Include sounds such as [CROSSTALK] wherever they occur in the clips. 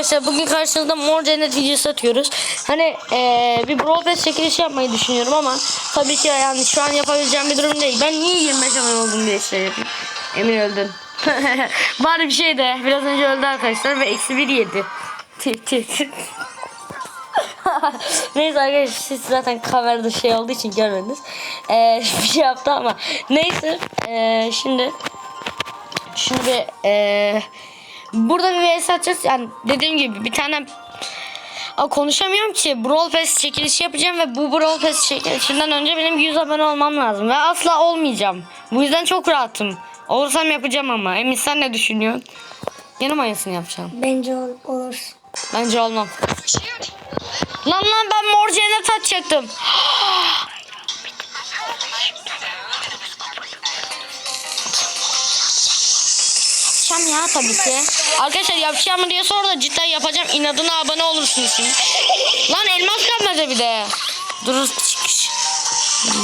arkadaşlar bugün karşınızda mor cennet videosu atıyoruz. Hani eee, bir Brawl Pass çekilişi yapmayı düşünüyorum ama tabii ki yani şu an yapabileceğim bir durum değil. Ben niye 25 abone oldum diye şey yapayım. Emin öldün. [LAUGHS] Bari bir şey de biraz önce öldü arkadaşlar ve eksi bir yedi. [LAUGHS] Neyse arkadaşlar siz zaten kamerada şey olduğu için görmediniz. Eee, [LAUGHS] bir şey yaptı ama neyse eee, şimdi Şimdi eee burada bir vs atacağız. Yani dediğim gibi bir tane Aa, konuşamıyorum ki. Brawl Pass çekilişi yapacağım ve bu Brawl Pass çekilişinden önce benim 100 abone olmam lazım. Ve asla olmayacağım. Bu yüzden çok rahatım. Olursam yapacağım ama. Emin sen ne düşünüyorsun? Yanım ayısını yapacağım. Bence ol- olur. Bence olmam. Lan lan ben mor cennet atacaktım. [GASPS] Yapacağım ya tabii ki. Arkadaşlar yapacağım mı diye sor da cidden yapacağım. İnadına abone olursunuz şimdi. Lan elmas kalmadı bir de. Dur çıkış.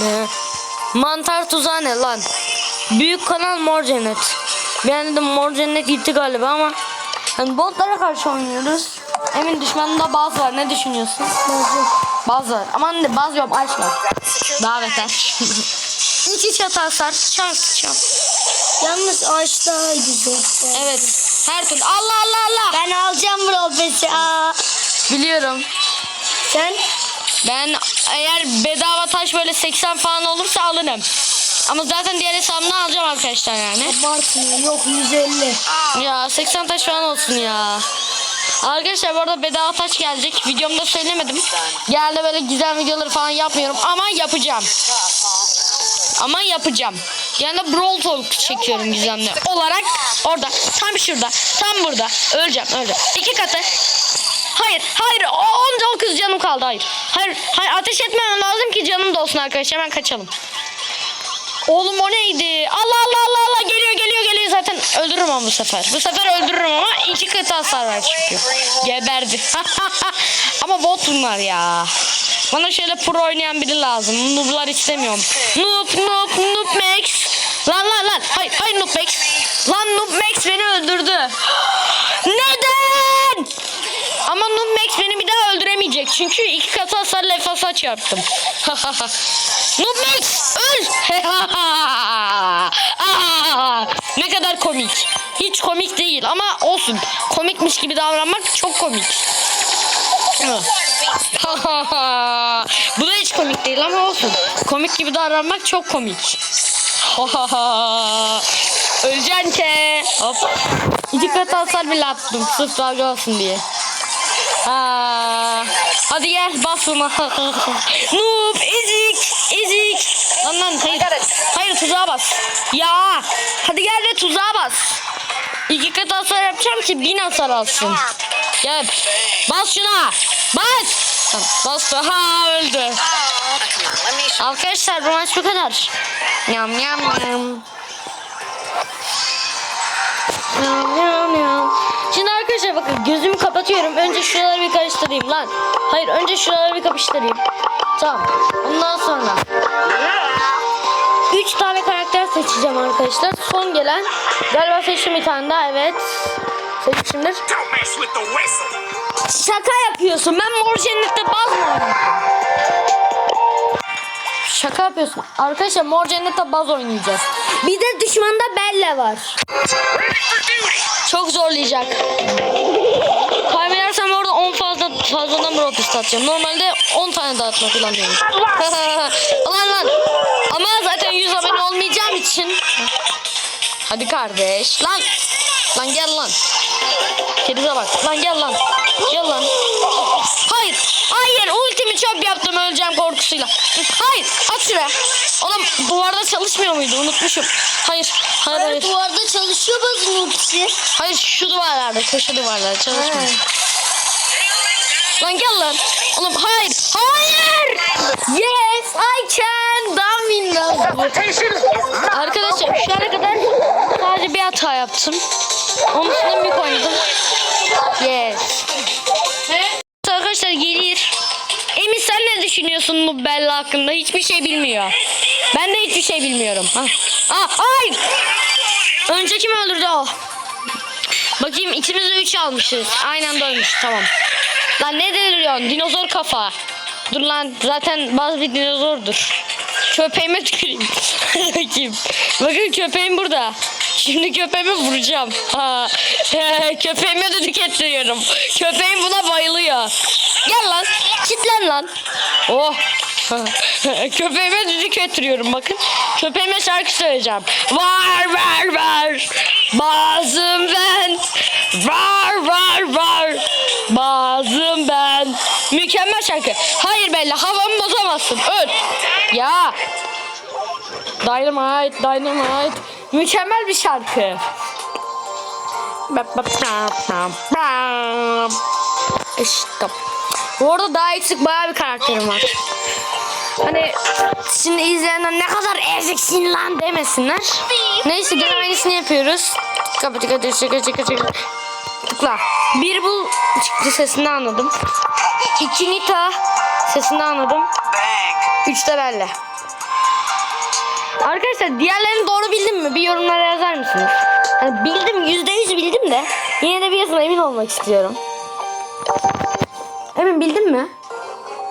Ne? Mantar tuzağı ne lan? Büyük kanal mor cennet. Ben dedim mor cennet gitti galiba ama. Hani botlara karşı oynuyoruz. Emin düşmanında baz var. Ne düşünüyorsun? Bence. Baz var. Aman ne baz yok aç var. Daha beter. [LAUGHS] İki iç atarsan şans şans. Yalnız ağaç daha güzel. Evet. Her türlü. Allah Allah Allah. Ben alacağım Aa. Biliyorum. Sen? Ben eğer bedava taş böyle 80 falan olursa alırım. Ama zaten diğer hesabımdan alacağım arkadaşlar yani. Abartma. Yok 150. Ya 80 taş falan olsun ya. Arkadaşlar bu arada bedava taş gelecek. Videomda söylemedim. Geldi böyle güzel videoları falan yapmıyorum ama yapacağım. Ama yapacağım. Yani Brawl Talk çekiyorum gizemli olarak. Orada tam şurada tam burada. Öleceğim öleceğim. İki katı. Hayır hayır o 19 canım kaldı hayır. Hayır hayır ateş etmemem lazım ki canım da olsun arkadaşlar hemen kaçalım. Oğlum o neydi? Allah Allah Allah Allah geliyor geliyor geliyor zaten öldürürüm ama bu sefer. Bu sefer öldürürüm ama iki katı hasar var çünkü. Geberdi. [LAUGHS] ama bot bunlar ya. Bana şöyle pro oynayan biri lazım. Noob'lar istemiyorum. Noob noob noob max. Lan lan lan. Hayır hayır noob max. Lan noob max beni öldürdü. Neden? Ama Noob Max beni bir daha öldüremeyecek. Çünkü iki katı hasarla efasa çarptım. Noob Max öl. Aa, [LAUGHS] ne kadar komik. Hiç komik değil ama olsun. Komikmiş gibi davranmak çok komik. Bu da hiç komik değil ama olsun. Komik gibi davranmak çok komik. [LAUGHS] Öleceksin ki. Hop. İki kat hasar bile attım. Sırf dalga olsun diye. Aa, hadi gel bas buna. [LAUGHS] Noob ezik ezik. Lan lan hayır. Hayır tuzağa bas. Ya hadi gel de tuzağa bas. İki kat hasar yapacağım ki bin hasar alsın. Gel. Bas şuna. Bas. Bastı. Ha öldü. Arkadaşlar bu maç bu kadar. Yam yam yam. Yam yam yam. Şimdi arkadaşlar bakın gözümü kapatıyorum. Önce şuraları bir karıştırayım lan. Hayır önce şuraları bir kapıştırayım. Tamam. Ondan sonra. Arkadaşlar. Son gelen. Galiba seçtim bir tane daha evet. Seçmişimdir. Şaka yapıyorsun. Ben mor cennette baz? Şaka yapıyorsun. Arkadaşlar mor cennette baz oynayacağız. Bir de düşmanda Bella var. Çok zorlayacak. 10 fazla fazladan bir atacağım. Normalde 10 tane dağıtma planlıyorum. lan [LAUGHS] lan. Ama zaten 100 abone olmayacağım için. Hadi kardeş. Lan. Lan gel lan. Kedize bak. Lan gel lan. Gel lan. Hayır. Hayır. Ultimi çöp yaptım öleceğim korkusuyla. Hayır. At şuraya. Oğlum duvarda çalışmıyor muydu? Unutmuşum. Hayır. Hayır hayır. duvarda çalışıyor bazı hepsi. Hayır şu duvarlarda, köşe duvarlarda çalışmıyor. Lan lan. Oğlum hayır. Hayır. Yes I can. Damin Arkadaşlar şu ana kadar sadece bir hata yaptım. Onun üstüne bir oynadım. Yes. Arkadaşlar gelir. Emin sen ne düşünüyorsun bu Bella hakkında? Hiçbir şey bilmiyor. Ben de hiçbir şey bilmiyorum. Ha. Aa, hayır. Önce kim öldürdü o? Bakayım ikimiz de 3 almışız. Aynı anda ölmüş tamam. Lan ne deliriyorsun dinozor kafa. Dur lan zaten bazı bir dinozordur. Köpeğime tüküreyim. [LAUGHS] Bakayım. Bakın köpeğim burada. Şimdi köpeğimi vuracağım. Ha. Köpeğime düdük ettiriyorum. Köpeğim buna bayılıyor. Gel lan. Kitlen lan. Oh. [LAUGHS] Köpeğime düdük ettiriyorum bakın. Köpeğime şarkı söyleyeceğim. Var var var. Bazım ben. Var var var. Bazım ben. Mükemmel şarkı. Hayır Bella havamı bozamazsın. Öl. Ya. Dynamite, Dynamite. Mükemmel bir şarkı. İşte. Bu arada daha eksik bayağı bir karakterim var. Hani şimdi izleyenler ne kadar eziksin lan demesinler. Neyse gene aynısını yapıyoruz. Kapı tıka tıka tıka tıka. Tıkla. Bir bul çıktı sesini anladım. İki Nita sesini anladım. Üç de Belle. Arkadaşlar diğerlerini doğru bildim mi? Bir yorumlara yazar mısınız? Hani bildim yüzde yüz bildim de yine de bir yazın emin olmak istiyorum. Emin bildin mi?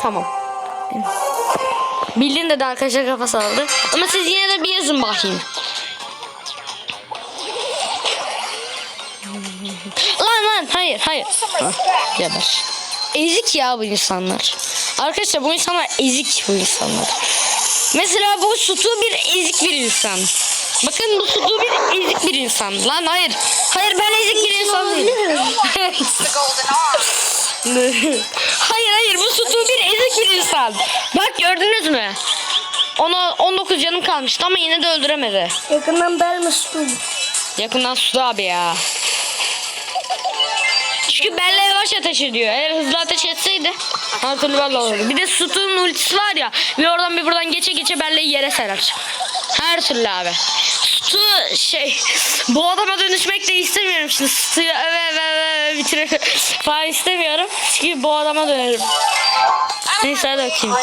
Tamam. Bildin dedi arkadaşlar kafa salladı. Ama siz yine de bir yazın bakayım. Lan lan hayır hayır. Ah, Geber. Ezik ya bu insanlar. Arkadaşlar bu insanlar ezik bu insanlar. Mesela bu Sutu bir ezik bir insan. Bakın bu Sutu bir ezik bir insan. Lan hayır. Hayır ben ezik bir insan değilim. [LAUGHS] hayır hayır bu Sutu bir ezik bir insan. Bak gördünüz mü? Ona 19 canım kalmıştı ama yine de öldüremedi. Yakından bel mi su? Yakından Sutu abi ya. Çünkü Bella yavaş ateş ediyor. Eğer hızlı ateş etseydi her türlü Bella olurdu. Bir de Sutu'nun ultisi var ya. Bir oradan bir buradan geçe geçe Bella'yı yere serer. Her türlü abi. Sutu şey bu adama dönüşmek de istemiyorum şimdi. Sutu'yu öve öve öve bitire falan istemiyorum. Çünkü bu adama dönerim. Neyse hadi bakayım.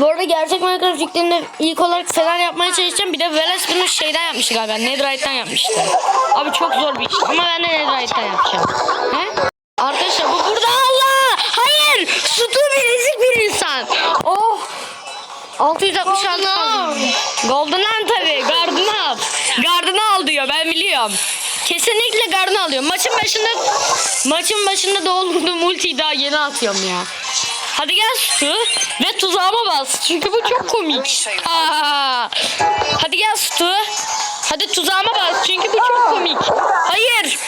Bu arada gerçek Minecraft fikrini ilk olarak falan yapmaya çalışacağım. Bir de Velas bunu şeyden yapmıştı galiba. Netherite'den yapmıştı. Abi çok zor bir iş. Ama ben de Netherite'den yapacağım. He? Arkadaşlar bu burada Allah! Hayır! Sutu bir ezik bir insan. Oh! 666 kaldı. Golden Land tabii. Gardını al. Gardını al diyor. Ben biliyorum. Kesinlikle gardını alıyor. Maçın başında maçın başında doldurduğum ultiyi daha yeni atıyorum ya. Hadi gel Stu ve tuzağıma bas. Çünkü bu çok komik. Ha. Hadi gel Stu. Hadi tuzağıma bas. Çünkü bu çok komik. Hayır.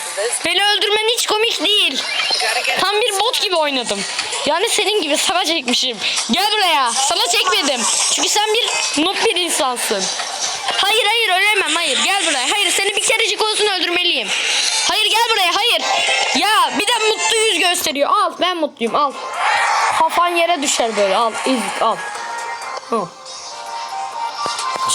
Beni öldürmen hiç komik değil. Tam bir bot gibi oynadım. Yani senin gibi sana çekmişim. Gel buraya. Sana çekmedim. Çünkü sen bir noob bir insansın. Hayır hayır ölemem hayır. Gel buraya. Hayır seni bir kerecik olsun öldürmeliyim. Hayır gel buraya hayır. Ya bir de mutlu yüz gösteriyor. Al ben mutluyum al. Kafan yere düşer böyle al. İzik al. Hı.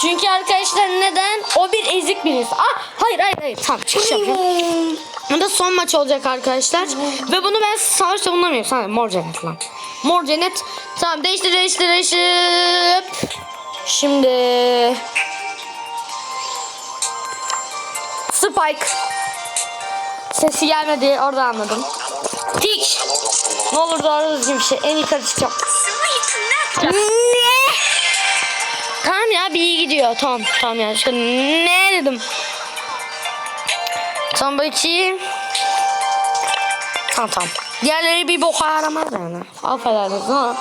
Çünkü arkadaşlar neden? O bir ezik bir insan. Ah, hayır hayır hayır. Tamam çıkış yapıyorum. Bu da son maç olacak arkadaşlar. Ve bunu ben savaş savunamıyorum. Sana mor cennet lan. Mor cennet. Tamam değiştir değiştir değiştir. Şimdi Spike. Sesi gelmedi. Orada anladım. Ne olur doğru düzgün bir şey. En yukarı çıkacağım. Ne? Tamam ya bir iyi gidiyor. Tamam tamam ya. Şu ne dedim. Tamam bakayım. Tamam tamam. Diğerleri bir boka yaramaz yani. Affedersiniz ama.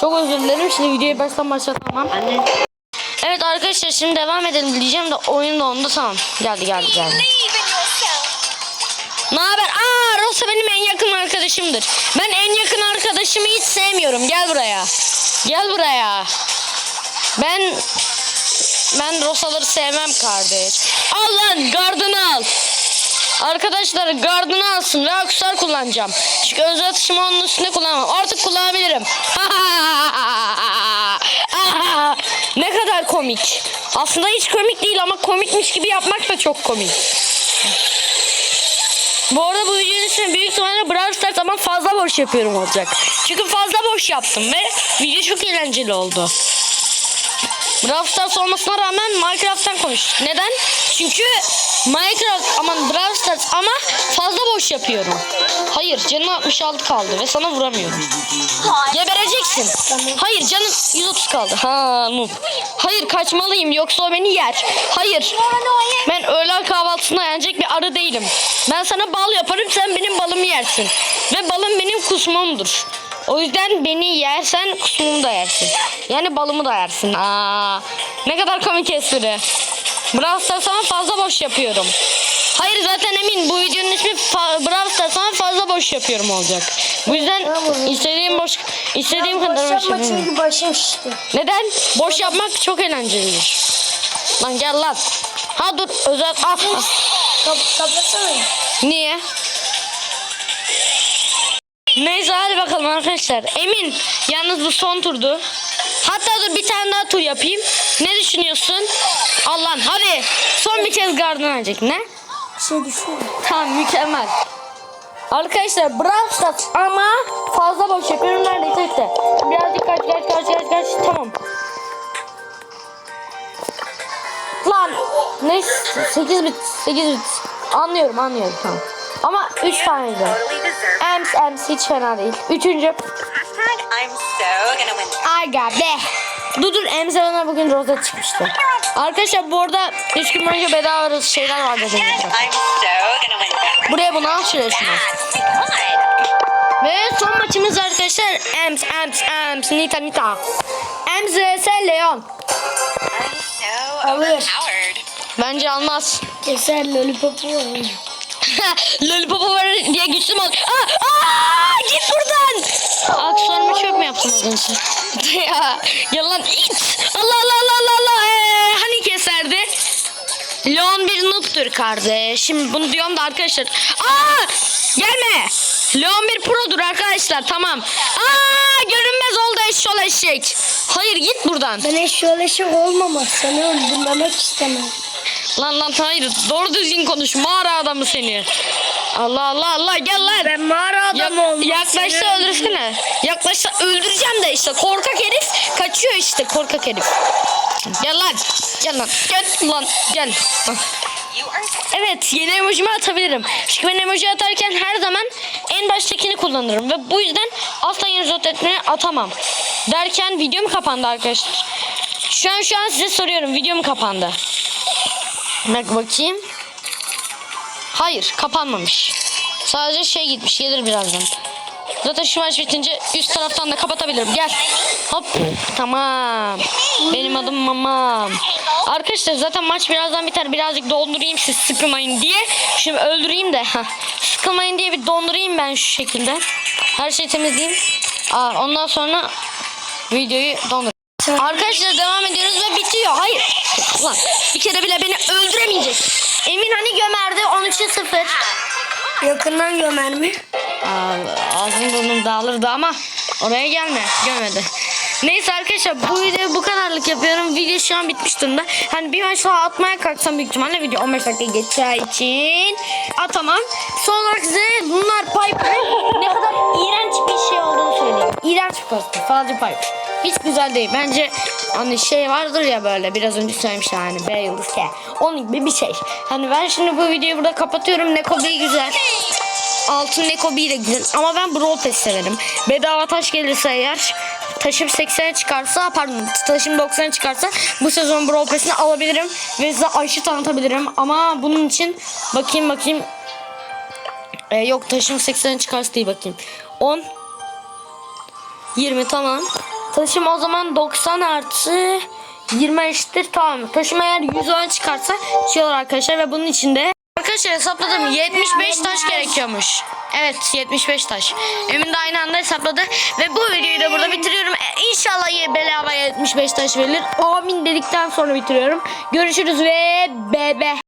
Çok özür dilerim. Şimdi videoyu baştan başlatamam. Evet arkadaşlar şimdi devam edelim diyeceğim de oyun da onda tamam. Geldi geldi geldi. Rosa benim en yakın arkadaşımdır. Ben en yakın arkadaşımı hiç sevmiyorum. Gel buraya. Gel buraya. Ben ben Rosa'ları sevmem kardeş. Al lan gardını al. Arkadaşlar gardını alsın ve kullanacağım. Çünkü özel atışımı onun üstünde kullanmam. Artık kullanabilirim. [LAUGHS] ne kadar komik. Aslında hiç komik değil ama komikmiş gibi yapmak da çok komik. Bu arada bu videonun üstüne büyük ihtimalle Brawl Stars ama fazla boş yapıyorum olacak. Çünkü fazla boş yaptım ve video çok eğlenceli oldu. Brawl Stars olmasına rağmen Minecraft'tan konuştuk. Neden? Çünkü Minecraft aman Brawl Stars ama fazla boş yapıyorum. Hayır canım 66 kaldı ve sana vuramıyorum. Gebereceksin. Hayır canım 130 kaldı. Ha noob. Hayır kaçmalıyım yoksa o beni yer. Hayır. Ben öğlen kahvaltısında yenecek bir arı değilim. Ben sana bal yaparım sen benim balımı yersin. Ve balım benim kusmumdur. O yüzden beni yersen kusmumu da yersin. Yani balımı da yersin. Aa, ne kadar komik espri. Brawl Stars ama fazla boş yapıyorum. Hayır zaten emin bu videonun ismi fa- Brawl Stars ama fazla boş yapıyorum olacak. Bu yüzden istediğim boş istediğim kadar boş yapıyorum. çünkü başım şişti. Neden? Boş yapmak çok eğlencelidir. Lan gel lan. Ha dur özel al. al. Kap kapatsana. Niye? Neyse hadi bakalım arkadaşlar. Emin yalnız bu son turdu. Hatta dur bir tane daha tur yapayım. Ne düşünüyorsun? Allah'ım hadi. Son bir kez garden alacak. Ne? Bir şey düşünme. Tamam mükemmel. Arkadaşlar Brawl Stars ama fazla boş yapıyorum neredeyse işte. Birazcık kaç kaç kaç kaç kaç tamam. Lan ne 8 bit 8 bit anlıyorum anlıyorum tamam. Ama 3 tane de. Ems Ems hiç fena değil. Üçüncü. I'm so gonna win. Aga be. Dur dur Emze bana bugün rozet çıkmıştı. Arkadaşlar bu arada 3 gün boyunca bedava şeyler var dedim. Hashtag I'm so gonna win. Buraya bunu al şuraya şunu. Ve son maçımız arkadaşlar Ems Ems Ems Nita Nita. Ems vs Leon. I'm so Alır. overpowered. Bence almaz. Keser lollipopu. [LAUGHS] Lollipop'u var diye güçlü mü ol- Aa, aa, git buradan. Aksuarımı çöp önce? ya yalan it. Allah Allah Allah Allah Allah. Ee, hani keserdi? Leon bir noob'tur kardeş. Şimdi bunu diyorum da arkadaşlar. Aa! Gelme. Leon bir produr arkadaşlar tamam. Aa! Görünmez oldu eşşol eşek. Hayır git buradan. Ben eşyoleşik olmamak seni öldürmemek istemem. Lan lan hayır doğru düzgün konuş mağara adamı seni. Allah Allah Allah gel lan. Ben mağara Ya- adamı olmak yaklaşsa seni öldürsene. Yaklaşsa öldüreceğim de işte korkak herif kaçıyor işte korkak herif. Gel lan. Gel lan. Gel lan. Gel. Evet yeni emojimi atabilirim. Çünkü ben emoji atarken her zaman en baştakini kullanırım. Ve bu yüzden asla yeni zot etmeye atamam. Derken videom kapandı arkadaşlar. Şu an şu an size soruyorum videom kapandı. Bak bakayım. Hayır kapanmamış. Sadece şey gitmiş gelir birazdan. Zaten şu maç bitince üst taraftan da kapatabilirim. Gel. Hop. Tamam. Benim adım Mamam. Arkadaşlar zaten maç birazdan biter. Birazcık dondurayım siz sıkılmayın diye. Şimdi öldüreyim de. Heh. Sıkılmayın diye bir dondurayım ben şu şekilde. Her şeyi temizleyeyim. Aa, ondan sonra videoyu dondur. Arkadaşlar devam ediyoruz ve bitiyor. Hayır. Lan bir kere bile beni öldüremeyecek. Emin hani gömerdi 13'e 0. Yakından gömer mi? Aa, ağzım burnum dağılırdı ama oraya gelme gömedi. Neyse arkadaşlar bu videoyu bu kadarlık yapıyorum. Video şu an bitmiş durumda. Hani bir maç daha atmaya kalksam büyük ihtimalle video 15 dakika geçeceği için atamam. Son olarak size Lunar Piper'ın ne kadar iğrenç bir şey olduğunu söyleyeyim. İğrenç bir kostüm. Falcı Piper. Hiç güzel değil. Bence hani şey vardır ya böyle biraz önce söylemiştim hani B yıldız K. Onun gibi bir şey. Hani ben şimdi bu videoyu burada kapatıyorum. Nekobi güzel. Altın Nekobi de güzel ama ben Brawl Pass severim. Bedava taş gelirse eğer taşım 80'e çıkarsa pardon taşım 90'a çıkarsa bu sezon Brawl Pass'ini alabilirim ve size Ayşe tanıtabilirim ama bunun için bakayım bakayım Ee, yok taşım 80'e çıkarsa değil bakayım 10 20 tamam taşım o zaman 90 artı 20 eşittir tamam taşım eğer 110 çıkarsa şey olur arkadaşlar ve bunun içinde Arkadaşlar hesapladım 75 taş gerekiyormuş. Evet 75 taş. Emin de aynı anda hesapladı. Ve bu videoyu da burada bitiriyorum. E, İnşallah bedava 75 taş verilir. Amin dedikten sonra bitiriyorum. Görüşürüz ve bebe.